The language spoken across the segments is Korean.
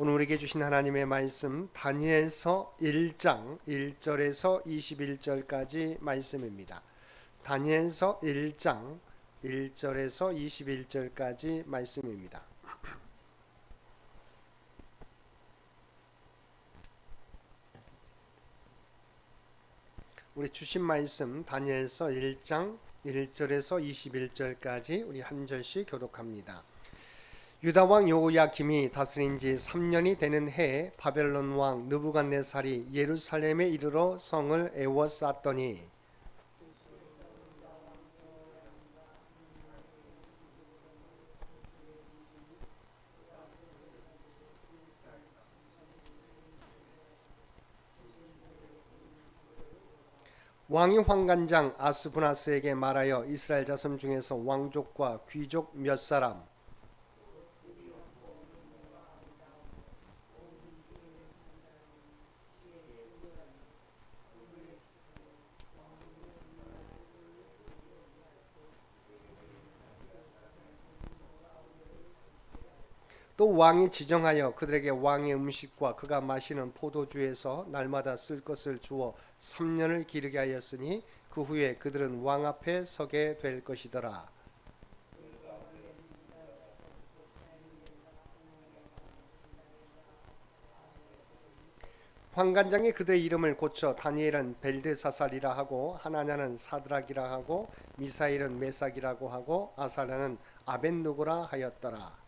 오늘 우리에게 주신 하나님의 말씀 다니엘서 1장 1절에서 21절까지 말씀입니다. 다니엘서 1장 1절에서 21절까지 말씀입니다. 우리 주신 말씀 다니엘서 1장 1절에서 21절까지 우리 한 절씩 교독합니다. 유다 왕 여호야김이 다스린 지 3년이 되는 해에 바벨론 왕 느부갓네살이 예루살렘에 이르러 성을 에워쌌더니 왕이 황관장 아스부나스에게 말하여 이스라엘 자손 중에서 왕족과 귀족 몇 사람 또 왕이 지정하여 그들에게 왕의 음식과 그가 마시는 포도주에서 날마다 쓸 것을 주어 3년을 기르게 하였으니 그 후에 그들은 왕 앞에 서게 될 것이더라. 황관장이 그들의 이름을 고쳐 다니엘은 벨드사살이라 하고 하나냐는 사드락이라 하고 미사일은 메삭이라고 하고 아사랴는 아벤누고라 하였더라.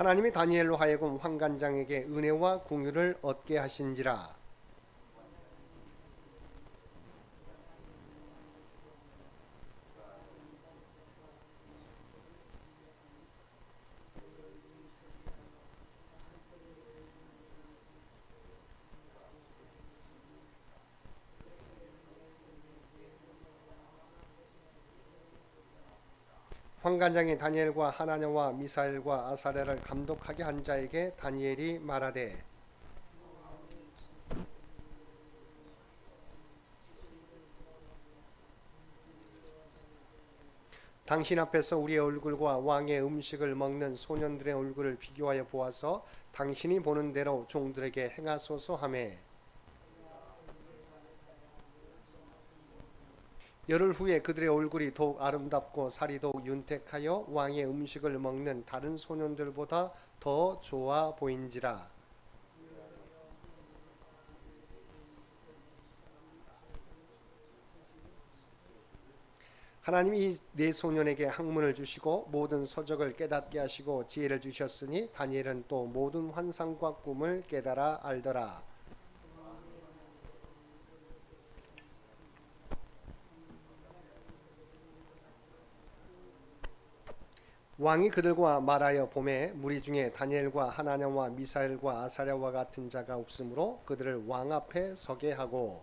하나님이 다니엘로 하여금 황관장에게 은혜와 궁유를 얻게 하신지라 황관장이 다니엘과 하나냐와 미사엘과 아사랴를 감독하게 한 자에게 다니엘이 말하되 당신 앞에서 우리의 얼굴과 왕의 음식을 먹는 소년들의 얼굴을 비교하여 보아서 당신이 보는 대로 종들에게 행하소서 하매 열흘 후에 그들의 얼굴이 더욱 아름답고 살이 더욱 윤택하여 왕의 음식을 먹는 다른 소년들보다 더 좋아 보인지라. 하나님이 네 소년에게 학문을 주시고 모든 서적을 깨닫게 하시고 지혜를 주셨으니 다니엘은 또 모든 환상과 꿈을 깨달아 알더라. 왕이 그들과 말하여 봄에 무리 중에 다니엘과 하나냐와 미사엘과 아사랴와 같은 자가 없으므로 그들을 왕 앞에 서게 하고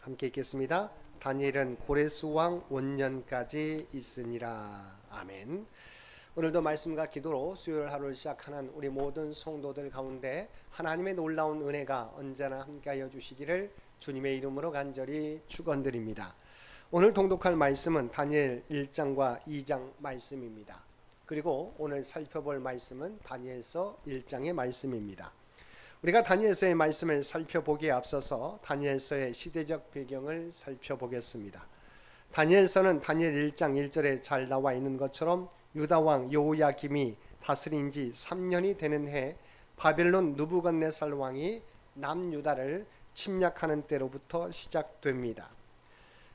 함께 읽겠습니다. 다니엘은 고레스 왕 원년까지 있으니라. 아멘. 오늘도 말씀과 기도로 수요일 하루를 시작하는 우리 모든 성도들 가운데 하나님의 놀라운 은혜가 언제나 함께하여 주시기를 주님의 이름으로 간절히 축원드립니다. 오늘 동독할 말씀은 다니엘 1장과 2장 말씀입니다. 그리고 오늘 살펴볼 말씀은 다니엘서 1장의 말씀입니다. 우리가 다니엘서의 말씀을 살펴보기에 앞서서 다니엘서의 시대적 배경을 살펴보겠습니다. 다니엘서는 다니엘 1장 1절에 잘 나와 있는 것처럼 유다 왕 여호야김이 다스린 지 3년이 되는 해 바벨론 누부갓네살 왕이 남유다를 침략하는 때로부터 시작됩니다.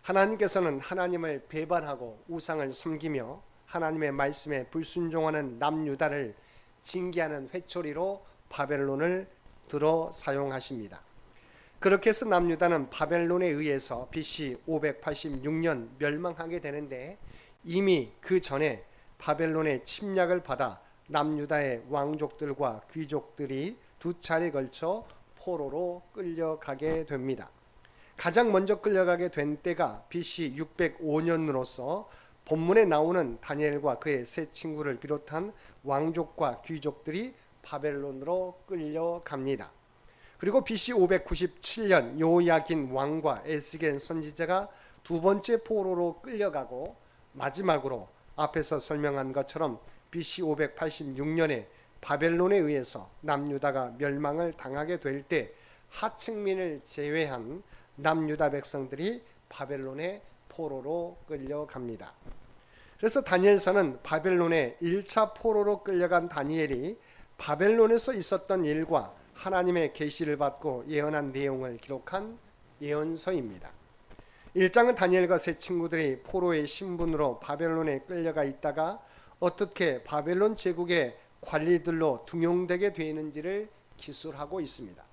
하나님께서는 하나님을 배반하고 우상을 섬기며 하나님의 말씀에 불순종하는 남유다를 징계하는 회초리로 바벨론을 들어 사용하십니다. 그렇게 해서 남유다는 바벨론에 의해서 BC 586년 멸망하게 되는데 이미 그 전에 바벨론의 침략을 받아 남유다의 왕족들과 귀족들이 두 차례 걸쳐 포로로 끌려가게 됩니다. 가장 먼저 끌려가게 된 때가 BC 605년으로서 본문에 나오는 다니엘과 그의 세 친구를 비롯한 왕족과 귀족들이 바벨론으로 끌려갑니다. 그리고 BC 597년 요야긴 왕과 에스겔 선지자가 두 번째 포로로 끌려가고 마지막으로 앞에서 설명한 것처럼 BC 586년에 바벨론에 의해서 남유다가 멸망을 당하게 될 때 하층민을 제외한 남유다 백성들이 바벨론의 포로로 끌려갑니다. 그래서 다니엘서는 바벨론의 1차 포로로 끌려간 다니엘이 바벨론에서 있었던 일과 하나님의 계시를 받고 예언한 내용을 기록한 예언서입니다. 1장은 다니엘과 세 친구들이 포로의 신분으로 바벨론에 끌려가 있다가 어떻게 바벨론 제국의 관리들로 등용되게 되는지를 기술하고 있습니다.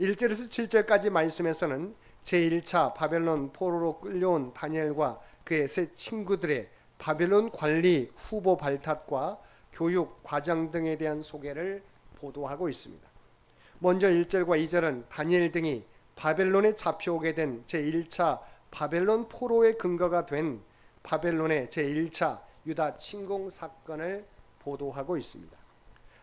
1절에서 7절까지 말씀에서는 제1차 바벨론 포로로 끌려온 다니엘과 그의 세 친구들의 바벨론 관리 후보 발탁과 교육 과정 등에 대한 소개를 보도하고 있습니다. 먼저 1절과 2절은 다니엘 등이 바벨론에 잡혀오게 된 제1차 바벨론 포로의 근거가 된 바벨론의 제1차 유다 침공 사건을 보도하고 있습니다.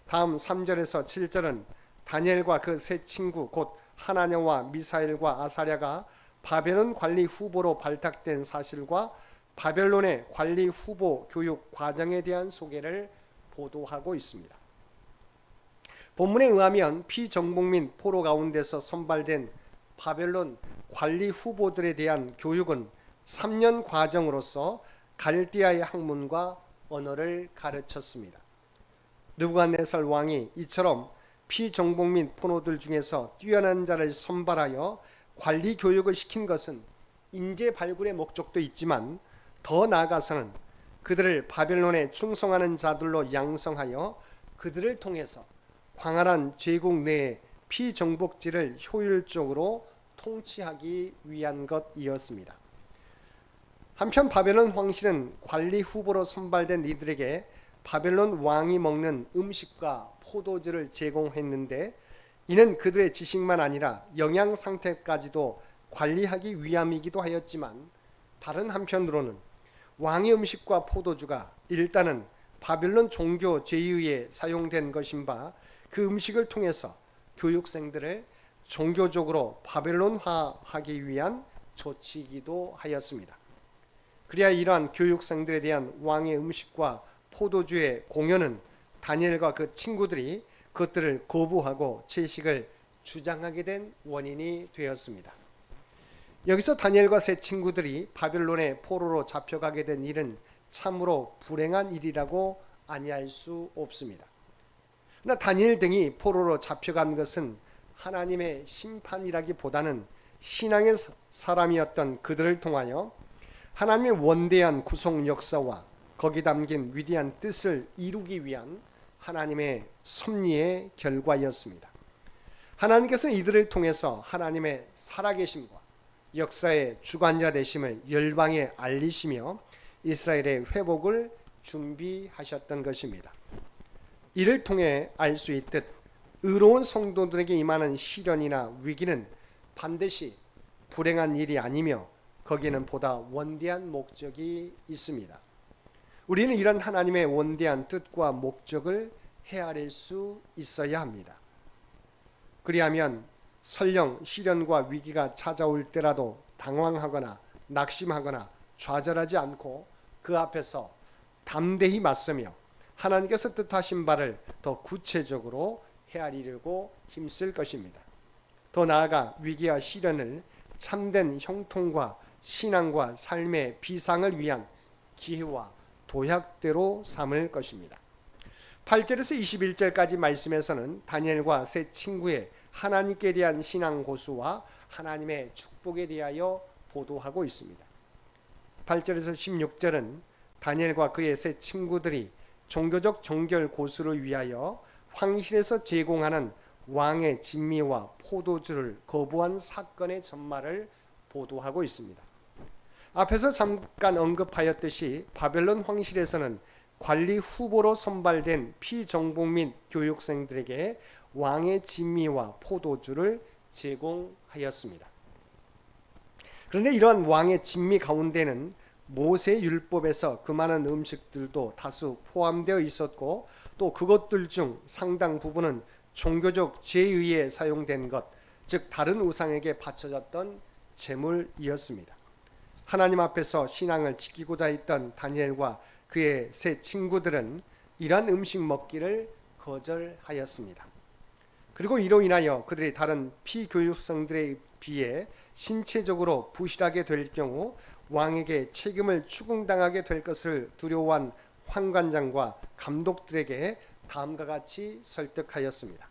다음 3절에서 7절은 다니엘과 그 세 친구 곧 하나냐와 미사엘과 아사랴가 바벨론 관리 후보로 발탁된 사실과 바벨론의 관리 후보 교육 과정에 대한 소개를 보도하고 있습니다. 본문에 의하면 피정복민 포로 가운데서 선발된 바벨론 관리 후보들에 대한 교육은 3년 과정으로서 갈디아의 학문과 언어를 가르쳤습니다. 느부갓네살 왕이 이처럼 피정복민 포로들 중에서 뛰어난 자를 선발하여 관리 교육을 시킨 것은 인재 발굴의 목적도 있지만 더 나아가서는 그들을 바벨론에 충성하는 자들로 양성하여 그들을 통해서 광활한 제국 내의 피정복지를 효율적으로 통치하기 위한 것이었습니다. 한편 바벨론 황실은 관리 후보로 선발된 이들에게 바벨론 왕이 먹는 음식과 포도주를 제공했는데 이는 그들의 지식만 아니라 영양 상태까지도 관리하기 위함이기도 하였지만 다른 한편으로는 왕의 음식과 포도주가 일단은 바벨론 종교 제의에 사용된 것인 바 그 음식을 통해서 교육생들을 종교적으로 바벨론화하기 위한 조치이기도 하였습니다. 그래야 이러한 교육생들에 대한 왕의 음식과 포도주의 공연은 다니엘과 그 친구들이 그것들을 거부하고 채식을 주장하게 된 원인이 되었습니다. 여기서 다니엘과 세 친구들이 바벨론의 포로로 잡혀가게 된 일은 참으로 불행한 일이라고 아니할 수 없습니다. 그러나 다니엘 등이 포로로 잡혀간 것은 하나님의 심판이라기보다는 신앙의 사람이었던 그들을 통하여 하나님의 원대한 구속 역사와 거기 담긴 위대한 뜻을 이루기 위한 하나님의 섭리의 결과였습니다. 하나님께서 이들을 통해서 하나님의 살아계심과 역사의 주관자 되심을 열방에 알리시며 이스라엘의 회복을 준비하셨던 것입니다. 이를 통해 알 수 있듯 의로운 성도들에게 임하는 시련이나 위기는 반드시 불행한 일이 아니며 거기에는 보다 원대한 목적이 있습니다. 우리는 이런 하나님의 원대한 뜻과 목적을 헤아릴 수 있어야 합니다. 그리하면 설령 시련과 위기가 찾아올 때라도 당황하거나 낙심하거나 좌절하지 않고 그 앞에서 담대히 맞서며 하나님께서 뜻하신 바를 더 구체적으로 헤아리려고 힘쓸 것입니다. 더 나아가 위기와 시련을 참된 형통과 신앙과 삶의 비상을 위한 기회와 도약대로 삼을 것입니다. 8절에서 21절까지 말씀에서는 다니엘과 세 친구의 하나님께 대한 신앙 고수와 하나님의 축복에 대하여 보도하고 있습니다. 8절에서 16절은 다니엘과 그의 세 친구들이 종교적 정결 고수를 위하여 황실에서 제공하는 왕의 진미와 포도주를 거부한 사건의 전말을 보도하고 있습니다. 앞에서 잠깐 언급하였듯이 바벨론 황실에서는 관리 후보로 선발된 피정복민 교육생들에게 왕의 진미와 포도주를 제공하였습니다. 그런데 이러한 왕의 진미 가운데는 모세 율법에서 그 많은 음식들도 다수 포함되어 있었고 또 그것들 중 상당 부분은 종교적 제의에 사용된 것, 즉 다른 우상에게 바쳐졌던 제물이었습니다. 하나님 앞에서 신앙을 지키고자 했던 다니엘과 그의 세 친구들은 이러한 음식 먹기를 거절하였습니다. 그리고 이로 인하여 그들이 다른 피교육생들에 비해 신체적으로 부실하게 될 경우 왕에게 책임을 추궁당하게 될 것을 두려워한 환관장과 감독들에게 다음과 같이 설득하였습니다.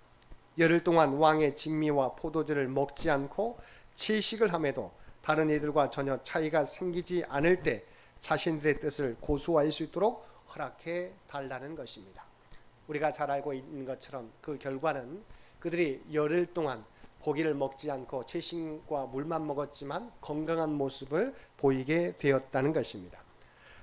열흘 동안 왕의 진미와 포도주를 먹지 않고 채식을 함에도 다른 이들과 전혀 차이가 생기지 않을 때 자신들의 뜻을 고수할 수 있도록 허락해 달라는 것입니다. 우리가 잘 알고 있는 것처럼 그 결과는 그들이 열흘 동안 고기를 먹지 않고 채식과 물만 먹었지만 건강한 모습을 보이게 되었다는 것입니다.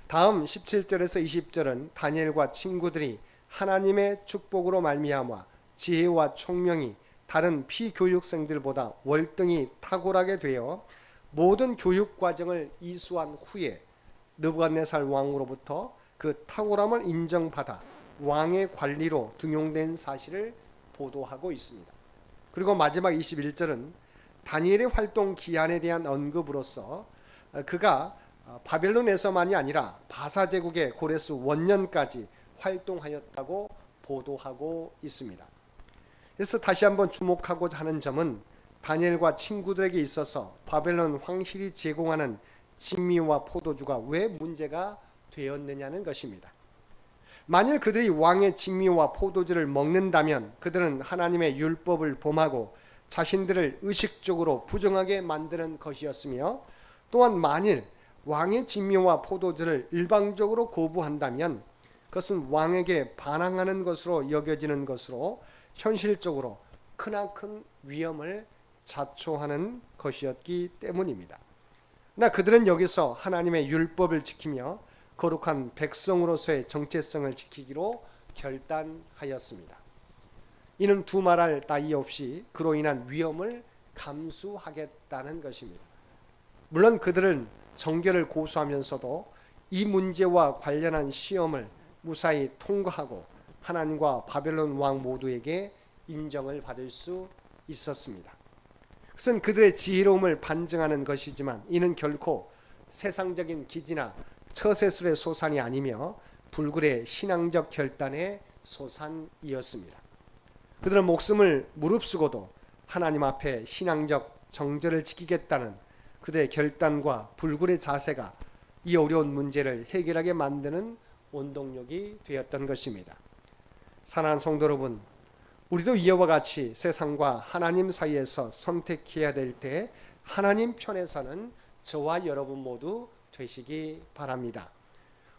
다음 17절에서 20절은 다니엘과 친구들이 하나님의 축복으로 말미암아 지혜와 총명이 다른 피교육생들보다 월등히 탁월하게 되어 모든 교육 과정을 이수한 후에 느부갓네살 왕으로부터 그 탁월함을 인정받아 왕의 관리로 등용된 사실을 보도하고 있습니다. 그리고 마지막 21절은 다니엘의 활동 기한에 대한 언급으로서 그가 바벨론에서만이 아니라 바사 제국의 고레스 원년까지 활동하였다고 보도하고 있습니다. 그래서 다시 한번 주목하고자 하는 점은 다니엘과 친구들에게 있어서 바벨론 황실이 제공하는 진미와 포도주가 왜 문제가 되었느냐는 것입니다. 만일 그들이 왕의 진미와 포도주를 먹는다면 그들은 하나님의 율법을 범하고 자신들을 의식적으로 부정하게 만드는 것이었으며 또한 만일 왕의 진미와 포도주를 일방적으로 거부한다면 그것은 왕에게 반항하는 것으로 여겨지는 것으로 현실적으로 크나큰 위험을 자초하는 것이었기 때문입니다. 그러나 그들은 여기서 하나님의 율법을 지키며 거룩한 백성으로서의 정체성을 지키기로 결단하였습니다. 이는 두말할 따위 없이 그로 인한 위험을 감수하겠다는 것입니다. 물론 그들은 정결을 고수하면서도 이 문제와 관련한 시험을 무사히 통과하고 하나님과 바벨론 왕 모두에게 인정을 받을 수 있었습니다. 그것은 그들의 지혜로움을 반증하는 것이지만 이는 결코 세상적인 기지나 처세술의 소산이 아니며 불굴의 신앙적 결단의 소산이었습니다. 그들은 목숨을 무릅쓰고도 하나님 앞에 신앙적 정절을 지키겠다는 그들의 결단과 불굴의 자세가 이 어려운 문제를 해결하게 만드는 원동력이 되었던 것입니다. 사랑하는 성도 여러분, 우리도 이와 같이 세상과 하나님 사이에서 선택해야 될 때 하나님 편에서는 저와 여러분 모두 되시기 바랍니다.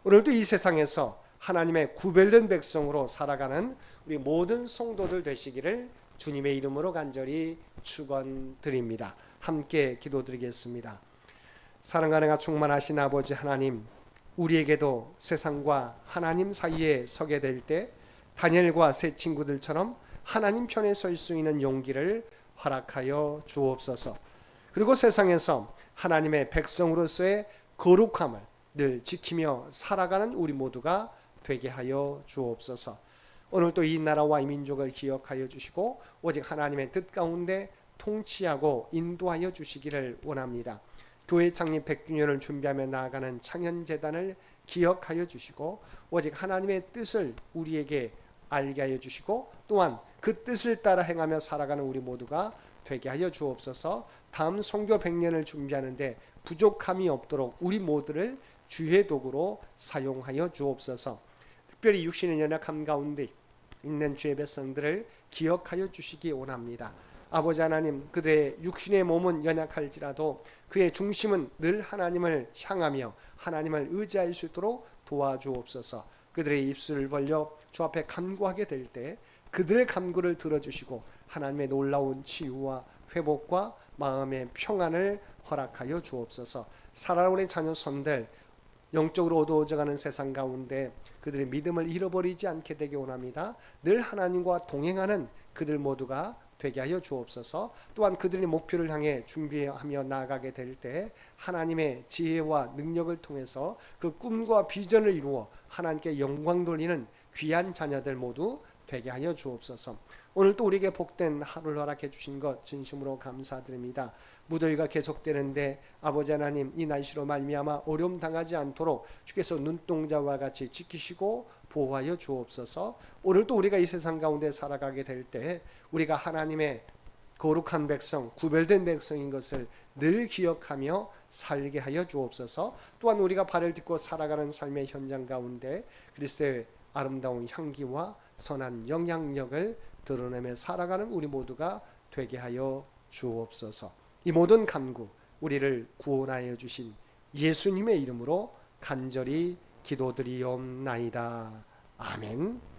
오늘도 이 세상에서 하나님의 구별된 백성으로 살아가는 우리 모든 성도들 되시기를 주님의 이름으로 간절히 축원드립니다. 함께 기도드리겠습니다. 사랑과 내가 충만하신 아버지 하나님, 우리에게도 세상과 하나님 사이에 서게 될 때 다니엘과 세 친구들처럼 하나님 편에 설 수 있는 용기를 허락하여 주옵소서. 그리고 세상에서 하나님의 백성으로서의 거룩함을 늘 지키며 살아가는 우리 모두가 되게 하여 주옵소서. 오늘 또이 나라와 이 민족을 기억하여 주시고 오직 하나님의 뜻 가운데 통치하고 인도하여 주시기를 원합니다. 교회 창립 100주년을 준비하며 나아가는 창현재단을 기억하여 주시고 오직 하나님의 뜻을 우리에게 알게 하여 주시고 또한 그 뜻을 따라 행하며 살아가는 우리 모두가 되게 하여 주옵소서. 다음 성교 100년을 준비하는데 부족함이 없도록 우리 모두를 주의 도구로 사용하여 주옵소서. 특별히 육신의 연약함 가운데 있는 주의 백성들을 기억하여 주시기 원합니다. 아버지 하나님 그들의 육신의 몸은 연약할지라도 그의 중심은 늘 하나님을 향하며 하나님을 의지할 수 있도록 도와주옵소서. 그들의 입술을 벌려 주 앞에 간구하게 될 때 그들의 간구를 들어주시고 하나님의 놀라운 치유와 회복과 마음의 평안을 허락하여 주옵소서. 살아오는 자녀 손들 영적으로 어두워져가는 세상 가운데 그들의 믿음을 잃어버리지 않게 되기 원합니다. 늘 하나님과 동행하는 그들 모두가 되게 하여 주옵소서. 또한 그들의 목표를 향해 준비하며 나아가게 될 때 하나님의 지혜와 능력을 통해서 그 꿈과 비전을 이루어 하나님께 영광 돌리는 귀한 자녀들 모두 되게 하여 주옵소서. 오늘 또 우리에게 복된 하루를 허락해 주신 것 진심으로 감사드립니다. 무더위가 계속되는데 아버지 하나님 이 날씨로 말미암아 어려움 당하지 않도록 주께서 눈동자와 같이 지키시고 보호하여 주옵소서. 오늘 또 우리가 이 세상 가운데 살아가게 될 때 우리가 하나님의 거룩한 백성, 구별된 백성인 것을 늘 기억하며 살게 하여 주옵소서. 또한 우리가 발을 딛고 살아가는 삶의 현장 가운데 그리스도의 아름다운 향기와 선한 영향력을 드러내며 살아가는 우리 모두가 되게 하여 주옵소서. 이 모든 간구 우리를 구원하여 주신 예수님의 이름으로 간절히 기도드리옵나이다. 아멘.